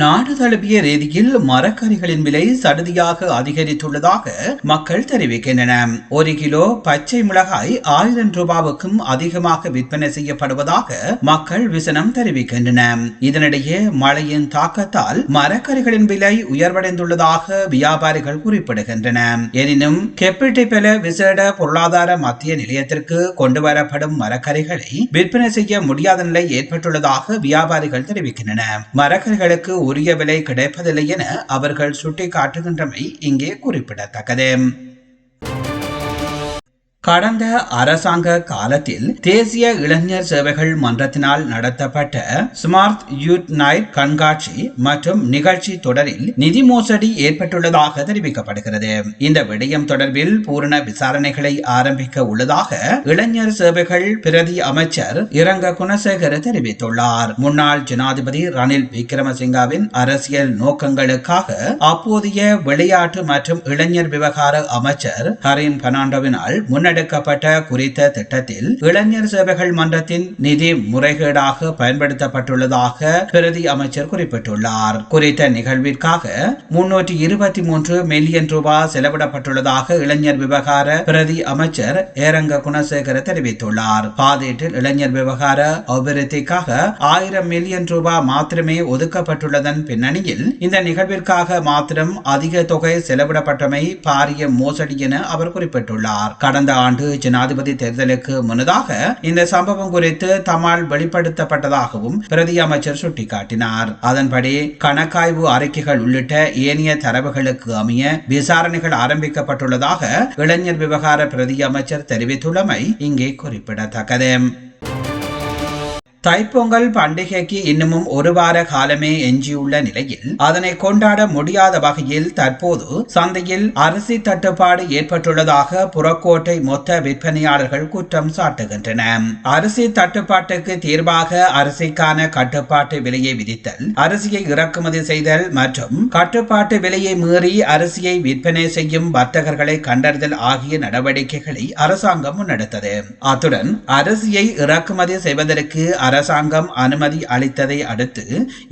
நாடு தழுவிய ரீதியில் மரக்கறிகளின் விலை சடுதியாக அதிகரித்துள்ளதாக மக்கள் தெரிவிக்கின்றன. ஒரு கிலோ பச்சை மிளகாய் ஆயிரம் ரூபாவுக்கும் அதிகமாக விற்பனை செய்யப்படுவதாக மக்கள் விசனம் தெரிவிக்கின்றன. இதனிடையே மழையின் தாக்கத்தால் மரக்கறிகளின் விலை உயர்வடைந்துள்ளதாக வியாபாரிகள் குறிப்பிடுகின்றன. எனினும் கெப்பிட்டிப்பெல விசேட பொருளாதார மத்திய நிலையத்திற்கு கொண்டு வரப்படும் மரக்கறிகளை விற்பனை செய்ய முடியாத நிலை ஏற்பட்டுள்ளதாக வியாபாரிகள் தெரிவிக்கின்றன. மரக்கறிகளுக்கு உரிய விலை கிடைப்பதில்லை என அவர்கள் சுட்டிக்காட்டுகின்றமை இங்கே குறிப்பிடத்தக்கது. கடந்த அரசாங்க காலத்தில் தேசிய இளைஞர் சேவைகள் மன்றத்தினால் நடத்தப்பட்ட ஸ்மார்ட் யூத் நைட் கண்காட்சி மற்றும் நிகழ்ச்சி தொடரில் நிதி மோசடி ஏற்பட்டுள்ளதாக தெரிவிக்கப்படுகிறது. இந்த விடயம் தொடர்பில் பூரண விசாரணைகளை ஆரம்பிக்க உள்ளதாக இளைஞர் சேவைகள் பிரதி அமைச்சர் இரங்க குணசேகர தெரிவித்துள்ளார். முன்னாள் ஜனாதிபதி ரணில் விக்ரமசிங்காவின் அரசியல் நோக்கங்களுக்காக அப்போதைய விளையாட்டு மற்றும் இளைஞர் விவகார அமைச்சர் ஹரின் பெர்னாண்டோவினால் முன்னெடுக்கப்பட்ட குறித்த திட்டத்தில் இளைஞர் சேவைகள் மன்றத்தின் நிதி முறைகேடாக பயன்படுத்தப்பட்டுள்ளதாக பிரதி அமைச்சர் குறிப்பிட்டுள்ளார். குறித்த நிகழ்விற்காக முன்னூற்றி இருபத்தி மூன்று மில்லியன் ரூபாய் செலவிடப்பட்டுள்ளதாக இளைஞர் விவகார பிரதி அமைச்சர் ஏரங்க குணசேகர தெரிவித்துள்ளார். பாதீட்டில் இளைஞர் விவகார அபிவிருத்திக்காக ஆயிரம் மில்லியன் ரூபாய் மாத்திரமே ஒதுக்கப்பட்டுள்ளதன் பின்னணியில் இந்த நிகழ்விற்காக மாத்திரம் அதிக தொகை செலவிடப்பட்டமை பாரிய மோசடி என அவர் குறிப்பிட்டுள்ளார். கடந்த ஆண்டு ஜனாதிபதி தேர்தலுக்கு முன்னதாக இந்த சம்பவம் குறித்து தமால் வெளிப்படுத்தப்பட்டதாகவும் பிரதி அமைச்சர் சுட்டிக்காட்டினார். அதன்படி கணக்காய்வு அறிக்கைகள் உள்ளிட்ட ஏனைய தரவுகளுக்கு அமைய விசாரணைகள் ஆரம்பிக்கப்பட்டுள்ளதாக இளைஞர் விவகார பிரதி அமைச்சர் தெரிவித்துள்ளமை இங்கே குறிப்பிடத்தக்கது. தைப்பொங்கல் பண்டிகைக்கு இன்னமும் ஒரு வார காலமே எஞ்சியுள்ள நிலையில் அதனை கொண்டாட முடியாத வகையில் தற்போது சந்தையில் அரிசி தட்டுப்பாடு ஏற்பட்டுள்ளதாக புறக்கோட்டை மொத்த விற்பனையாளர்கள் குற்றம் சாட்டுகின்றன. அரிசி தட்டுப்பாட்டுக்கு தீர்வாக அரிசிக்கான கட்டுப்பாட்டு விலையை விதித்தல் அரிசியை இறக்குமதி செய்தல் மற்றும் கட்டுப்பாட்டு விலையை மீறி அரிசியை விற்பனை செய்யும் வர்த்தகர்களை கண்டறிதல் ஆகிய நடவடிக்கைகளை அரசாங்கம் முன்னெடுத்தது. அத்துடன் அரிசியை இறக்குமதி செய்வதற்கு அரசாங்கம் அனுமதி அளித்ததை அடுத்து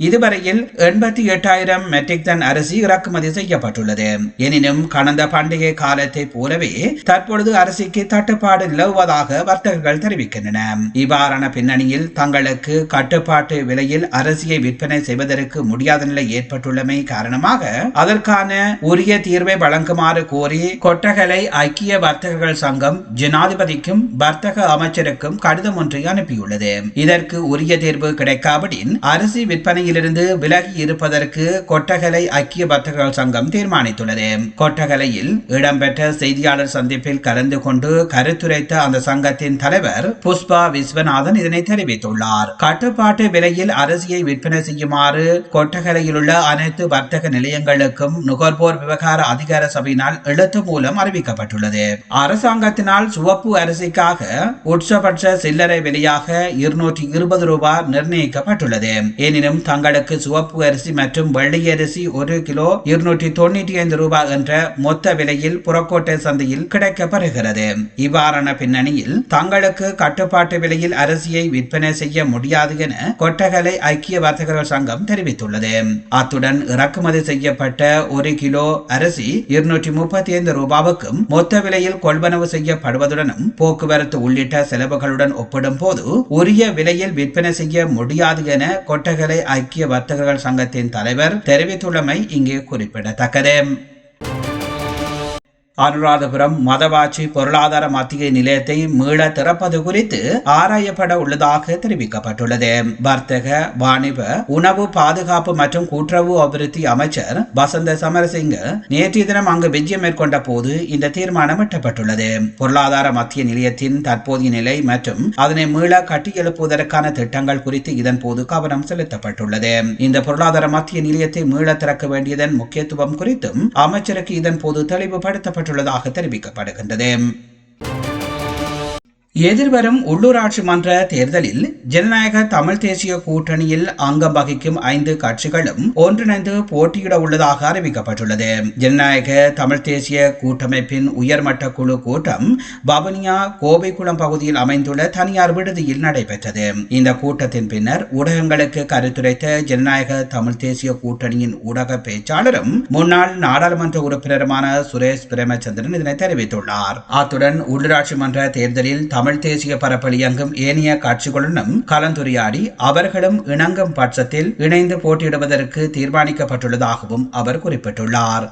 இதுவரையில் எண்பத்தி எட்டாயிரம் மெட்ரிக் டன் அரிசி இறக்குமதி செய்யப்பட்டுள்ளது. எனினும் கடந்த பண்டிகை காலத்தை போலவே தற்பொழுது அரிசிக்கு தட்டுப்பாடு நிலவுவதாக வர்த்தகர்கள் தெரிவிக்கின்றன. இவ்வாறான பின்னணியில் தங்களுக்கு கட்டுப்பாட்டு விலையில் அரிசியை விற்பனை செய்வதற்கு முடியாத நிலை ஏற்பட்டுள்ளமை காரணமாக அதற்கான உரிய தீர்வை வழங்குமாறு கோரி கொட்டகலை ஐக்கிய வர்த்தகர்கள் சங்கம் ஜனாதிபதிக்கும் வர்த்தக அமைச்சருக்கும் கடிதம் ஒன்றை அனுப்பியுள்ளது. இதற்கு உரிய தீர்வு கிடைக்காவிடின் அரிசி விற்பனையிலிருந்து விலகி இருப்பதற்கு கொட்டகலை ஐக்கிய வர்த்தகர்கள் சங்கம் தீர்மானித்துள்ளது. கொட்டகலையில் இடம்பெற்ற செய்தியாளர் சந்திப்பில் கலந்து கொண்டு கருத்துரைத்த அந்த சங்கத்தின் தலைவர் புஷ்பா விஸ்வநாதன் இதனை தெரிவித்துள்ளார். கட்டுப்பாட்டு விலையில் அரிசியை விற்பனை செய்யுமாறு கொட்டகலையில் உள்ள அனைத்து வர்த்தக நிலையங்களுக்கும் நுகர்வோர் விவகார அதிகார சபையினால் எழுத்து மூலம் அறிவிக்கப்பட்டுள்ளது. அரசாங்கத்தினால் சுவப்பு அரிசிக்காக உச்சபட்ச சில்லறை விலையாக இருநூற்றி இருபது ரூபாய் நிர்ணயிக்கப்பட்டுள்ளது. எனினும் தங்களுக்கு சிவப்பு அரிசி மற்றும் வெள்ளை அரிசி ஒரு கிலோ இருநூற்றி தொண்ணூற்றி ஐந்து ரூபாய் என்ற மொத்த விலையில் புறக்கோட்டை சந்தையில் கிடைக்கப்படுகிறது. இவ்வாறான பின்னணியில் தங்களுக்கு கட்டுப்பாட்டு விலையில் அரிசியை விற்பனை செய்ய முடியாது என கொட்டகலை ஐக்கிய வர்த்தகர்கள் சங்கம் தெரிவித்துள்ளது. அத்துடன் இறக்குமதி செய்யப்பட்ட ஒரு கிலோ அரிசி இருநூற்றி முப்பத்தி ஐந்து ரூபாவுக்கும் மொத்த விலையில் கொள்வனவு செய்யப்படுவதுடனும் போக்குவரத்து உள்ளிட்ட செலவுகளுடன் ஒப்பிடும் போது உரிய விலையில் விற்பனை செய்ய முடியாது என கொட்டகலை ஐக்கிய வர்த்தகர்கள் சங்கத்தின் தலைவர் தெரிவித்துள்ளமை இங்கே குறிப்பிடத்தக்கது. அனுராதபுரம் மதவாச்சி பொருளாதார மத்திய நிலையத்தை மீள திறப்பது குறித்து ஆராயப்பட உள்ளதாக தெரிவிக்கப்பட்டுள்ளது. வர்த்தக வாணிப உணவு பாதுகாப்பு மற்றும் கூட்டுறவு அபிவிருத்தி அமைச்சர் வசந்த சமரசிங்க நேற்றைய தினம் அங்கு விஜயம் மேற்கொண்ட போது இந்த தீர்மானம் எட்டப்பட்டுள்ளது. பொருளாதார மத்திய நிலையத்தின் தற்போதைய நிலை மற்றும் அதனை மீள கட்டியெழுப்புவதற்கான திட்டங்கள் குறித்து இதன் போது கவனம் செலுத்தப்பட்டுள்ளது. இந்த பொருளாதார மத்திய நிலையத்தை மீள திறக்க வேண்டியதன் முக்கியத்துவம் குறித்தும் அமைச்சருக்கு இதன் போது தெளிவுபடுத்தப்பட்டுள்ளதாக தெரிவிக்கப்படுகின்றது. எதிர்வரும் உள்ளூராட்சி மன்ற தேர்தலில் ஜனநாயக தமிழ் தேசிய கூட்டணியில் அங்கம் வகிக்கும் ஐந்து கட்சிகளும் ஒன்றிணைந்து போட்டியிட உள்ளதாக அறிவிக்கப்பட்டுள்ளது. ஜனநாயக தமிழ் தேசிய கூட்டமைப்பின் உயர்மட்ட குழு கூட்டம் பவனியா கோவைக்குளம் பகுதியில் அமைந்துள்ள தனியார் விடுதியில் நடைபெற்றது. இந்த கூட்டத்தின் பின்னர் ஊடகங்களுக்கு கருத்துரைத்த ஜனநாயக தமிழ் தேசிய கூட்டணியின் ஊடக பேச்சாளரும் முன்னாள் நாடாளுமன்ற உறுப்பினருமான சுரேஷ் பிரேமச்சந்திரன் இதனை தெரிவித்துள்ளார். அத்துடன் உள்ளூராட்சி மன்ற தேர்தலில் தமிழ் தேசிய பரப்பல் இயங்கும் ஏனைய கட்சிகளுடனும் கலந்துரையாடி அவர்களும் இணங்கும் பட்சத்தில் இணைந்து போட்டியிடுவதற்கு தீர்மானிக்கப்பட்டுள்ளதாகவும் அவர் குறிப்பிட்டுள்ளார்.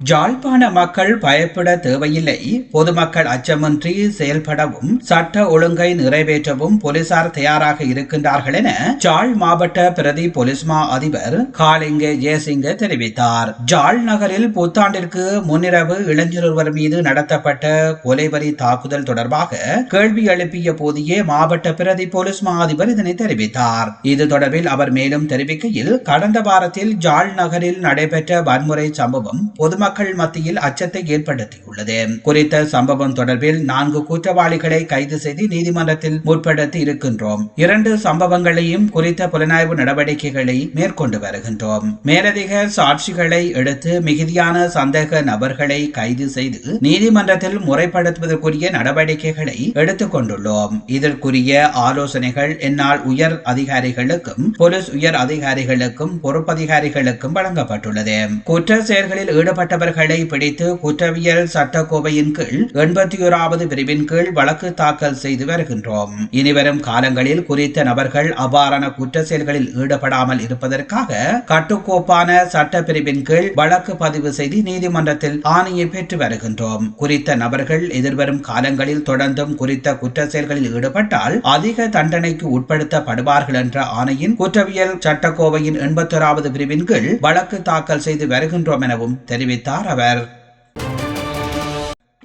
ஜாழ்ப்பாண மக்கள் பயப்பட தேவையில்லை. பொதுமக்கள் அச்சமின்றி செயல்படவும் சட்ட ஒழுங்கை நிறைவேற்றவும் போலீசார் தயாராக இருக்கின்றார்கள் என ஜாழ் மாவட்ட பிரதி போலீஸ் மா அதிபர் காலிங்க ஜெயசிங்க தெரிவித்தார். ஜாழ் நகரில் புத்தாண்டிற்கு முன்னிரவு இளைஞர் ஒருவர் மீது நடத்தப்பட்ட கொலைவரி தாக்குதல் தொடர்பாக கேள்வி எழுப்பிய போதியே மாவட்ட பிரதி போலீஸ் மா அதிபர் இதனை தெரிவித்தார். இது தொடர்பில் அவர் மேலும் தெரிவிக்கையில் கடந்த வாரத்தில் ஜாழ் நகரில் நடைபெற்ற வன்முறை சம்பவம் பொதுமக்கள் பொதுமக்கள் மத்தியில் அச்சத்தை ஏற்படுத்தியுள்ளது. குறித்த சம்பவம் தொடர்பில் நான்கு குற்றவாளிகளை கைது செய்து நீதிமன்றத்தில் முற்படுத்தி இருக்கின்றோம். இரண்டு சம்பவங்களையும் குறித்த புலனாய்வு நடவடிக்கைகளை மேற்கொண்டு வருகின்றோம். மேலதிக சாட்சிகளை எடுத்து மிகுதியான சந்தேக நபர்களை கைது செய்து நீதிமன்றத்தில் முறைப்படுத்துவதற்குரிய நடவடிக்கைகளை எடுத்துக் கொண்டுள்ளோம். இதற்குரிய ஆலோசனைகள் என்னால் உயர் அதிகாரிகளுக்கும் போலீஸ் உயர் அதிகாரிகளுக்கும் பொறுப்பதிகாரிகளுக்கும் வழங்கப்பட்டுள்ளது. குற்ற செயல்களில் ஈடுபட்ட சம்பந்தப்பட்டவர்களை பிடித்து குற்றவியல் சட்டக்கோவையின் கீழ் எண்பத்தி ஓராவது பிரிவின் கீழ் வழக்கு தாக்கல் செய்து வருகின்றோம். இனிவரும் காலங்களில் குறித்த நபர்கள் அவ்வாறான குற்ற செயல்களில் ஈடுபடாமல் இருப்பதற்காக கட்டுக்கோப்பான சட்ட பிரிவின் கீழ் வழக்கு பதிவு செய்து நீதிமன்றத்தில் ஆணையை பெற்று வருகின்றோம். குறித்த நபர்கள் எதிர்வரும் காலங்களில் தொடர்ந்தும் குறித்த குற்ற செயல்களில் ஈடுபட்டால் அதிக தண்டனைக்கு உட்படுத்தப்படுவார்கள் என்ற ஆணையின் குற்றவியல் சட்டக்கோவையின் எண்பத்தோராவது பிரிவின் கீழ் வழக்கு தாக்கல் செய்து வருகின்றோம் எனவும் தெரிவித்தார் தெரிவித்தார் அவர்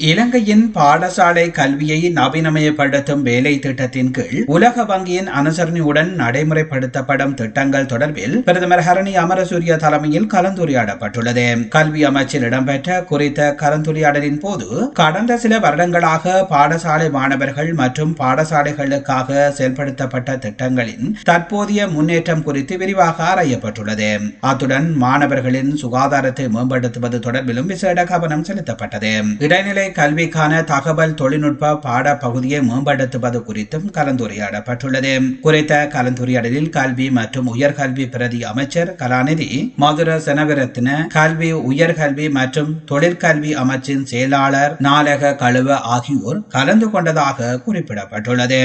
இலங்கையின் பாடசாலை கல்வியை நவீனமயப்படுத்தும் வேலை திட்டத்தின் கீழ் உலக வங்கியின் அனுசரணையுடன் நடைமுறைப்படுத்தப்படும் திட்டங்கள் தொடர்பில் பிரதமர் ஹரணி அமரசூரிய தலைமையில் கலந்துரையாடப்பட்டுள்ளது. கல்வி அமைச்சில் இடம்பெற்ற குறித்த கலந்துரையாடலின் போது கடந்த சில வருடங்களாக பாடசாலை மாணவர்கள் மற்றும் பாடசாலைகளுக்காக செயல்படுத்தப்பட்ட திட்டங்களின் தற்போதைய முன்னேற்றம் குறித்து விரிவாக ஆராயப்பட்டுள்ளது. அத்துடன் மாணவர்களின் சுகாதாரத்தை மேம்படுத்துவது தொடர்பிலும் விசேட கவனம் செலுத்தப்பட்டது. இடைநிலை கல்விக்கான தகவல் தொழில்நுட்ப பாட பகுதியை மேம்படுத்துவது குறித்தும் கலந்துரையாடப்பட்டுள்ளது. குறித்த கலந்துரையாடலில் கல்வி மற்றும் உயர்கல்வி பிரதி அமைச்சர் கலாநிதி மதுர செனவிரத்தின கல்வி உயர்கல்வி மற்றும் தொழிற்கல்வி அமைச்சின் செயலாளர் நாளக கழுவ ஆகியோர் கலந்து கொண்டதாக குறிப்பிடப்பட்டுள்ளது.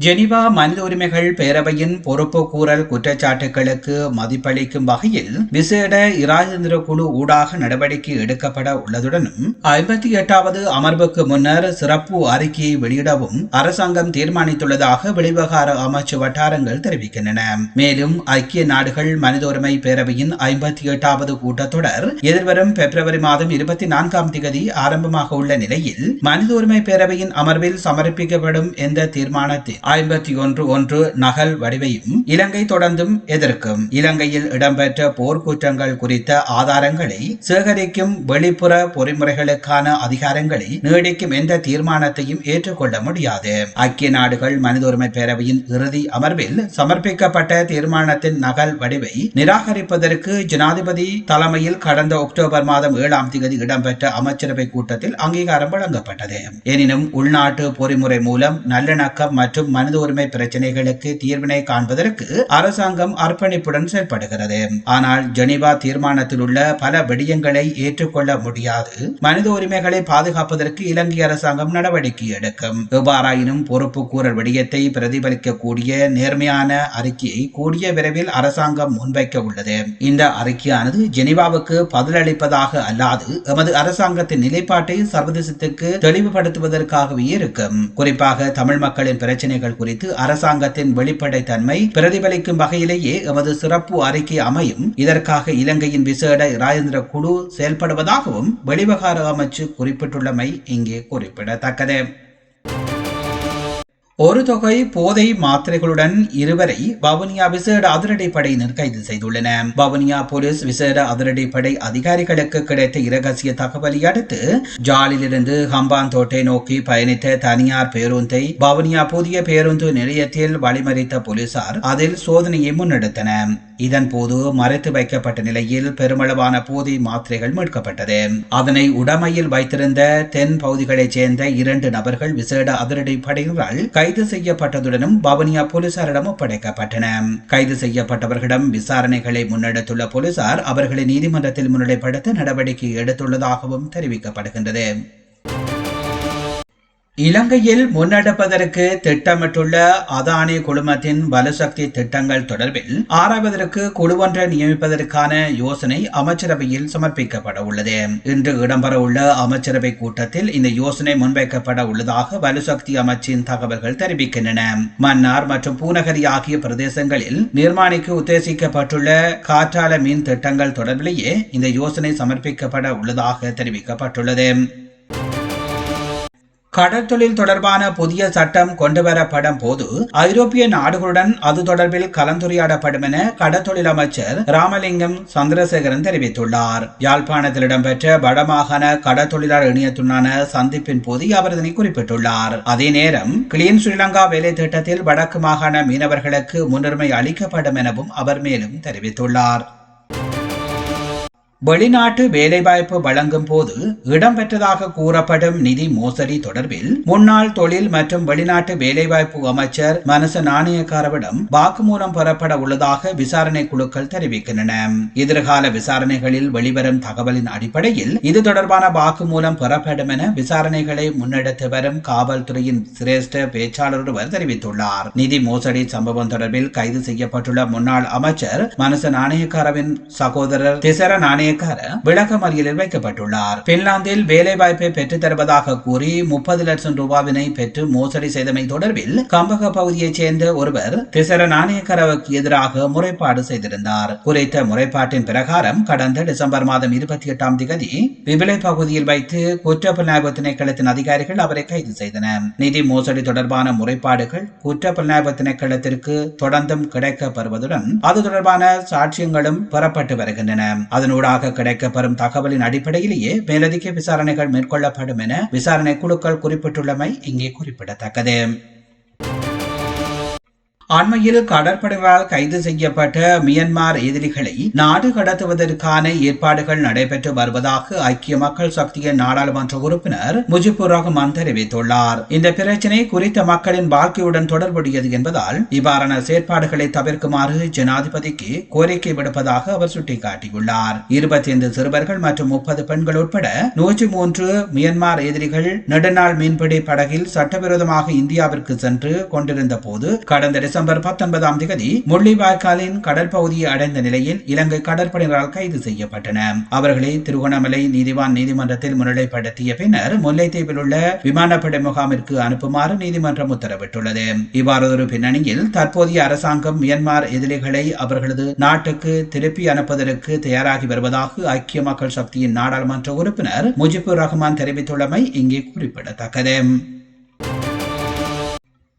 ஜெனிவா மனித உரிமைகள் பேரவையின் பொறுப்பு கூறல் குற்றச்சாட்டுகளுக்கு மதிப்பளிக்கும் வகையில் விசேட இராஜேந்திர குழு ஊடாக நடவடிக்கை எடுக்கப்பட உள்ளதுடனும் ஐம்பத்தி எட்டாவது அமர்வுக்கு முன்னர் சிறப்பு அறிக்கையை வெளியிடவும் அரசாங்கம் தீர்மானித்துள்ளதாக வெளிவகார அமைச்சு வட்டாரங்கள் தெரிவிக்கின்றன. மேலும் ஐக்கிய நாடுகள் மனித உரிமை பேரவையின் ஐம்பத்தி எட்டாவது கூட்டத்தொடர் எதிர்வரும் பிப்ரவரி மாதம் இருபத்தி நான்காம் தேதி ஆரம்பமாக உள்ள நிலையில் மனித உரிமை பேரவையின் அமர்வில் சமர்ப்பிக்கப்படும் எந்த தீர்மானத்தில் ஐம்பத்தி ஒன்று ஒன்று நகல் வடிவையும் இலங்கை தொடர்ந்தும் எதிர்க்கும். இலங்கையில் இடம்பெற்ற போர்க்குற்றங்கள் குறித்த ஆதாரங்களை சேகரிக்கும் வெளிப்புற பொறிமுறைகளுக்கான அதிகாரங்களை நீடிக்கும் எந்த தீர்மானத்தையும் ஏற்றுக்கொள்ள முடியாது. ஐக்கிய நாடுகள் மனித உரிமை பேரவையின் இறுதி அமர்வில் சமர்ப்பிக்கப்பட்ட தீர்மானத்தின் நகல் வடிவை நிராகரிப்பதற்கு ஜனாதிபதி தலைமையில் கடந்த அக்டோபர் மாதம் ஏழாம் தேதி இடம்பெற்ற அமைச்சரவை கூட்டத்தில் அங்கீகாரம் வழங்கப்பட்டது. எனினும் உள்நாட்டு பொறிமுறை மூலம் நல்லிணக்கம் மற்றும் மனித உரிமை பிரச்சனைகளுக்கு தீர்வினை காண்பதற்கு அரசாங்கம் அர்ப்பணிப்புடன் செயல்படுகிறது. ஆனால் ஜெனீவா தீர்மானத்தில் உள்ள பல விடயங்களை ஏற்றுக்கொள்ள முடியாது. மனித உரிமைகளை பாதுகாப்பதற்கு இலங்கை அரசாங்கம் நடவடிக்கை எடுக்கும். எவ்வாறாயினும் பொறுப்பு கூறல் விடயத்தை பிரதிபலிக்கக்கூடிய நேர்மையான அறிக்கையை கூடிய விரைவில் அரசாங்கம் முன்வைக்க உள்ளது. இந்த அறிக்கையானது ஜெனீவாவுக்கு பதிலளிப்பதாக அல்லாது எமது அரசாங்கத்தின் நிலைப்பாட்டை சர்வதேசத்துக்கு தெளிவுபடுத்துவதற்காகவே இருக்கும். குறிப்பாக தமிழ் மக்களின் பிரச்சனைகள் நடவடிக்கைகள் குறித்து அரசாங்கத்தின் வெளிப்படைத்தன்மை பிரதிபலிக்கும் வகையிலேயே எமது சிறப்பு அறிக்கை அமையும். இதற்காக இலங்கையின் விசேட ராஜேந்திர குழு செயல்படுவதாகவும் வெளிவகார அமைச்சு குறிப்பிட்டுள்ளமை இங்கே குறிப்பிடத்தக்கது. ஒரு தொகை போதை மாத்திரைகளுடன் இருவரை வவுனியா விசேட அதிரடிப்படையினர் கைது செய்துள்ளனர் வவுனியா போலீஸ் விசேட அதிரடிப்படை அதிகாரிகளுக்கு கிடைத்த இரகசிய தகவலை அடுத்து ஜாலிலிருந்து ஹம்பாந்தோட்டை நோக்கி பயணித்த தனியார் பேருந்தை வவுனியா புதிய பேருந்து நிலையத்தில் வழிமறித்த போலீசார் அதில் சோதனையை முன்னெடுத்தனர். இதன் போது மறைத்து வைக்கப்பட்ட நிலையில் பெருமளவான போதை மாத்திரைகள் மீட்கப்பட்டது. அதனை உடமையில் வைத்திருந்த தென் பகுதிகளைச் சேர்ந்த இரண்டு நபர்கள் விசேட அதிரடி படையினரால் கைது செய்யப்பட்டதுடனும் பவனியா போலீசாரிடம் ஒப்படைக்கப்பட்டன. கைது செய்யப்பட்டவர்களிடம் விசாரணைகளை முன்னெடுத்துள்ள போலீசார் அவர்களை நீதிமன்றத்தில் முன்னிலைப்படுத்த நடவடிக்கை எடுத்துள்ளதாகவும் தெரிவிக்கப்படுகின்றது. இலங்கையில் முன்னெடுப்பதற்கு திட்டமிட்டுள்ள அதானி குழுமத்தின் வலுசக்தி திட்டங்கள் தொடர்பில் ஆராய்வதற்கு குழுவொன்றை நியமிப்பதற்கான யோசனை அமைச்சரவையில் சமர்ப்பிக்கப்பட உள்ளது. இன்று இடம்பெறவுள்ள அமைச்சரவை கூட்டத்தில் இந்த யோசனை முன்வைக்கப்பட உள்ளதாக வலுசக்தி அமைச்சின் தகவல்கள் தெரிவிக்கின்றன. மன்னார் மற்றும் பூநகரி ஆகிய பிரதேசங்களில் நிர்மாணிக்க உத்தேசிக்கப்பட்டுள்ள காற்றால மின் திட்டங்கள் தொடர்பிலேயே இந்த யோசனை சமர்ப்பிக்கப்பட உள்ளதாக தெரிவிக்கப்பட்டுள்ளது. கடற்தொழில் தொடர்பான புதிய சட்டம் கொண்டுவரப்படும் போது ஐரோப்பிய நாடுகளுடன் அது தொடர்பில் கலந்துரையாடப்படும் என கடற்தொழில் அமைச்சர் ராமலிங்கம் சந்திரசேகரன் தெரிவித்துள்ளார். யாழ்ப்பாணத்தில் இடம்பெற்ற வடமாகாண கடற்தொழிலாளர் இணையத்துடனான சந்திப்பின் போது அவர் இதனை குறிப்பிட்டுள்ளார். அதே நேரம் கிளீன் ஸ்ரீலங்கா வேலை திட்டத்தில் வடக்கு மாகாண மீனவர்களுக்கு முன்னுரிமை அளிக்கப்படும் எனவும் அவர் மேலும் தெரிவித்துள்ளார். வெளிநாட்டு வேலைவாய்ப்பு வழங்கும் போது இடம்பெற்றதாக கூறப்படும் நிதி மோசடி தொடர்பில் முன்னாள் தொழில் மற்றும் வெளிநாட்டு வேலைவாய்ப்பு அமைச்சர் மனச நாணயக்காரவிடம் வாக்குமூலம் பெறப்பட உள்ளதாக விசாரணை குழுக்கள் தெரிவிக்கின்றன. எதிர்கால விசாரணைகளில் வெளிவரும் தகவலின் அடிப்படையில் இது தொடர்பான வாக்குமூலம் பெறப்படும் என விசாரணைகளை முன்னெடுத்து வரும் காவல்துறையின் சிரேஷ்ட பேச்சாளர் ஒருவர் தெரிவித்துள்ளார். நிதி மோசடி சம்பவம் தொடர்பில் கைது செய்யப்பட்டுள்ள முன்னாள் அமைச்சர் மனச நாணயக்காரவின் சகோதரர் திசர நாணய நாணயக்கார விளக்கமறியலில் வைக்கப்பட்டுள்ளார். பின்லாந்தில் வேலைவாய்ப்பை பெற்றுத் தருவதாக கூறி முப்பது லட்சம் ரூபாவினை பெற்று மோசடி செய்தமை தொடர்பில் கம்பக பகுதியைச் சேர்ந்த ஒருவர் திசர நாணயக்காரவுக்கு எதிராக முறைப்பாடு செய்திருந்தார். குறித்த முறைப்பாட்டின் பிரகாரம் கடந்த டிசம்பர் மாதம் இருபத்தி எட்டாம் தேதி விபிலை பகுதியில் வைத்து குற்றப்புலனாய்வு திணைக்களத்தின் அதிகாரிகள் அவரை கைது செய்தனர். நிதி மோசடி தொடர்பான முறைப்பாடுகள் குற்றப்புலனாய்வு திணைக்களத்திற்கு தொடர்ந்தும் கிடைக்கப்படுவதுடன் அது தொடர்பான சாட்சியங்களும் பெறப்பட்டு வருகின்றன. அதனூடாக தொடர்பாக கிடைக்கப்பெறும் தகவலின் அடிப்படையிலேயே மேலதிக விசாரணைகள் மேற்கொள்ளப்படும் என விசாரணை குழுக்கள் குறிப்பிட்டுள்ளமை இங்கே குறிப்பிடத்தக்கது. அண்மையில் கடற்படையால் கைது செய்யப்பட்ட மியன்மார் எதிரிகளை நாடு கடத்துவதற்கான ஏற்பாடுகள் நடைபெற்று வருவதாக ஐக்கிய மக்கள் சக்தியின் நாடாளுமன்ற உறுப்பினர் முஜிபுர் ரஹ்மான் தெரிவித்துள்ளார். இந்த பிரச்சினை குறித்த மக்களின் வாழ்க்கையுடன் தொடர்புடையது என்பதால் இவ்வாறான செயற்பாடுகளை தவிர்க்குமாறு ஜனாதிபதிக்கு கோரிக்கை விடுப்பதாக அவர் சுட்டிக்காட்டியுள்ளார். இருபத்தி ஐந்து சிறுவர்கள் மற்றும் முப்பது பெண்கள் உட்பட நூற்றி மூன்று மியன்மார் எதிரிகள் நெடுநாள் மீன்பிடி படகில் சட்டவிரோதமாக இந்தியாவிற்கு சென்று கொண்டிருந்த போது கடந்த டிசம்பர் பத்தொன்பதாம் தேதி முள்ளிவாய்க்காலின் கடல் பகுதியை அடைந்த நிலையில் இலங்கை கடற்படையினரால் கைது செய்யப்பட்டனர் அவர்களை திருகோணமலை நீதிவான் நீதிமன்றத்தில் முன்னிலைப்படுத்திய பின்னர் முல்லைத்தீவில் உள்ள விமானப்படை முகாமிற்கு அனுப்புமாறு நீதிமன்றம் உத்தரவிட்டுள்ளது. இவ்வாறொரு பின்னணியில் தற்போதைய அரசாங்கம் மியான்மர் எதிரிகளை அவர்களது நாட்டுக்கு திருப்பி அனுப்புவதற்கு தயாராகி வருவதாக ஐக்கிய மக்கள் சக்தியின் நாடாளுமன்ற உறுப்பினர் முஜிபுர் ரஹ்மான் தெரிவித்துள்ளமை இங்கே குறிப்பிடத்தக்கது.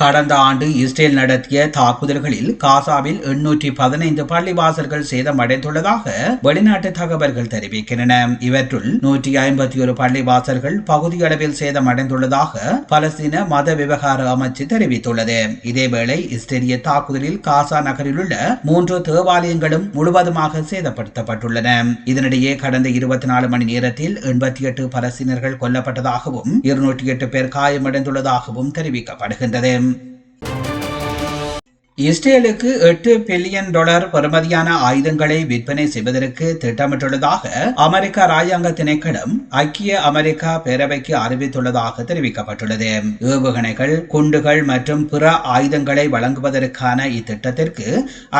கடந்த ஆண்டு இஸ்ரேல் நடத்திய தாக்குதல்களில் காசாவில் எண்ணூற்றி பதினைந்து பள்ளிவாசல்கள் சேதமடைந்துள்ளதாக வெளிநாட்டு தகவல்கள் தெரிவிக்கின்றன. இவற்றுள் நூற்றி ஐம்பத்தி ஒரு பள்ளிவாசல்கள் பகுதியளவில் சேதமடைந்துள்ளதாக பலஸ்தீன மத விவகார அமைச்சு தெரிவித்துள்ளது. இதேவேளை இஸ்ரேலிய தாக்குதலில் காசா நகரில் உள்ள மூன்று தேவாலயங்களும் முழுவதுமாக சேதப்படுத்தப்பட்டுள்ளன. இதனிடையே கடந்த இருபத்தி நாலு மணி நேரத்தில் எண்பத்தி எட்டு பலஸ்தீனர்கள் கொல்லப்பட்டதாகவும் இருநூற்றி எட்டு பேர் காயமடைந்துள்ளதாகவும் தெரிவிக்கப்படுகின்றது. him இஸ்ரேலுக்கு எட்டு பில்லியன் டாலர் பெறுமதியான ஆயுதங்களை விற்பனை செய்வதற்கு திட்டமிட்டுள்ளதாக அமெரிக்க ராஜாங்க திணைக்களம் ஐக்கிய அமெரிக்கா பேரவைக்கு அறிவித்துள்ளதாக தெரிவிக்கப்பட்டுள்ளது. ஏவுகணைகள் குண்டுகள் மற்றும் பிற ஆயுதங்களை வழங்குவதற்கான இத்திட்டத்திற்கு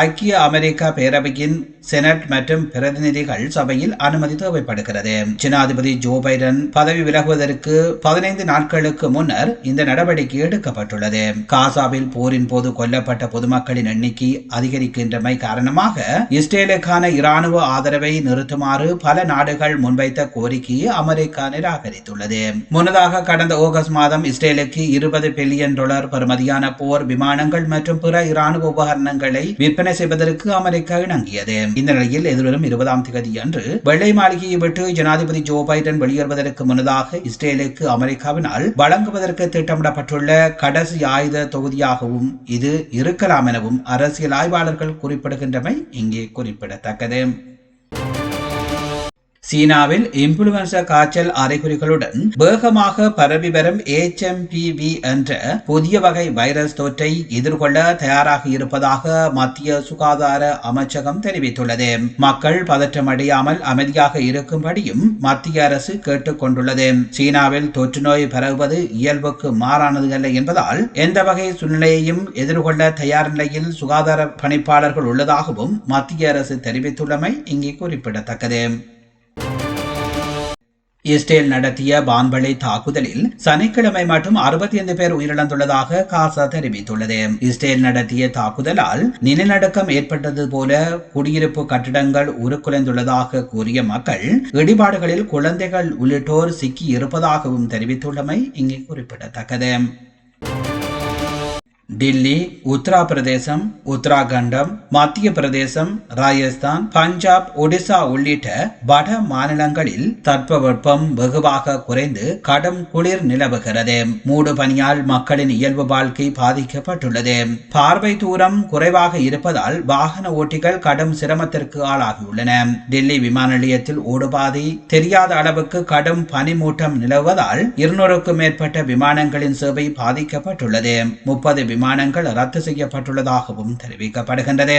ஐக்கிய அமெரிக்கா பேரவையின் செனட் மற்றும் பிரதிநிதிகள் சபையில் அனுமதி தேவைப்படுகிறது. ஜனாதிபதி ஜோ பைடன் பதவி விலகுவதற்கு பதினைந்து நாட்களுக்கு முன்னர் இந்த நடவடிக்கை எடுக்கப்பட்டுள்ளது. காசாவில் போரின் போது கொல்லப்பட்ட பொதுமக்களின் எண்ணிக்கை அதிகரிக்கின்றமை காரணமாக இஸ்ரேலுக்கான இராணுவ ஆதரவை நிறுத்துமாறு பல நாடுகள் முன்வைத்த கோரிக்கையை அமெரிக்கா நிராகரித்துள்ளது முன்னதாக கடந்த ஆகஸ்ட் மாதம் இஸ்ரேலுக்கு இருபது பில்லியன் டாலர் பெறுமதியான போர் விமானங்கள் மற்றும் பிற இராணுவ உபகரணங்களை விற்பனை செய்வதற்கு அமெரிக்கா இணங்கியது. இந்த நிலையில் எதிர்வரும் இருபதாம் தேதி அன்று வெள்ளை மாளிகையை விட்டு ஜனாதிபதி ஜோ பைடன் வெளியேறுவதற்கு முன்னதாக இஸ்ரேலுக்கு அமெரிக்காவினால் வழங்குவதற்கு திட்டமிடப்பட்டுள்ள கடைசி ஆயுத தொகுதியாகவும் இது இருக்கலாம். எனவும் அரசியல் ஆய்வாளர்கள் குறிப்பிடுகின்றமை இங்கே குறிப்பிடத்தக்கது. சீனாவில் இன்ஃபுளுவன்சா காய்ச்சல் அறிகுறிகளுடன் வேகமாக பரவி வரும் HMPV என்ற புதிய வகை வைரஸ் தொற்றை எதிர்கொள்ள தயாராக இருப்பதாக மத்திய சுகாதார அமைச்சகம் தெரிவித்துள்ளது. மக்கள் பதற்றமடையாமல் அமைதியாக இருக்கும்படியும் மத்திய அரசு கேட்டுக் கொண்டுள்ளது. சீனாவில் தொற்று நோய் பரவுவது இயல்புக்கு மாறானது அல்ல என்பதால் எந்த வகை சூழ்நிலையையும் எதிர்கொள்ள தயார் நிலையில் சுகாதார பணிப்பாளர்கள் உள்ளதாகவும் மத்திய அரசு தெரிவித்துள்ளமை இங்கே குறிப்பிடத்தக்கது. இஸ்ரேல் நடத்திய வான்வழி தாக்குதலில் சனிக்கிழமை மட்டும் அறுபத்தி ஐந்து பேர் உயிரிழந்துள்ளதாக காசா தெரிவித்துள்ளது. இஸ்ரேல் நடத்திய தாக்குதலால் நிலநடுக்கம் ஏற்பட்டது போல குடியிருப்பு கட்டிடங்கள் உருக்குலைந்துள்ளதாக கூறிய மக்கள் இடிபாடுகளில் குழந்தைகள் உள்ளிட்டோர் சிக்கி இருப்பதாகவும் தெரிவித்துள்ளமை இங்கே குறிப்பிடத்தக்கது. டில்லி உத்தரப்பிரதேசம் உத்தராகண்டம் மத்திய பிரதேசம் ராஜஸ்தான் பஞ்சாப் ஒடிசா உள்ளிட்ட வட மாநிலங்களில் தட்பவெப்பம் வெகுவாக குறைந்து கடும் குளிர் நிலவுகிறது. மூடு பனியால் மக்களின் இயல்பு வாழ்க்கை பாதிக்கப்பட்டுள்ளது. பார்வை தூரம் குறைவாக இருப்பதால் வாகன ஓட்டிகள் கடும் சிரமத்திற்கு ஆளாகியுள்ளன. டெல்லி விமான நிலையத்தில் ஓடுபாதை தெரியாத அளவுக்கு கடும் பனிமூட்டம் நிலவுவதால் இருநூறுக்கும் மேற்பட்ட விமானங்களின் சேவை பாதிக்கப்பட்டுள்ளது. முப்பது விமானங்கள் ரத்து செய்யப்பட்டுள்ளதாகவும் தெரிவிக்கப்படுகின்றது.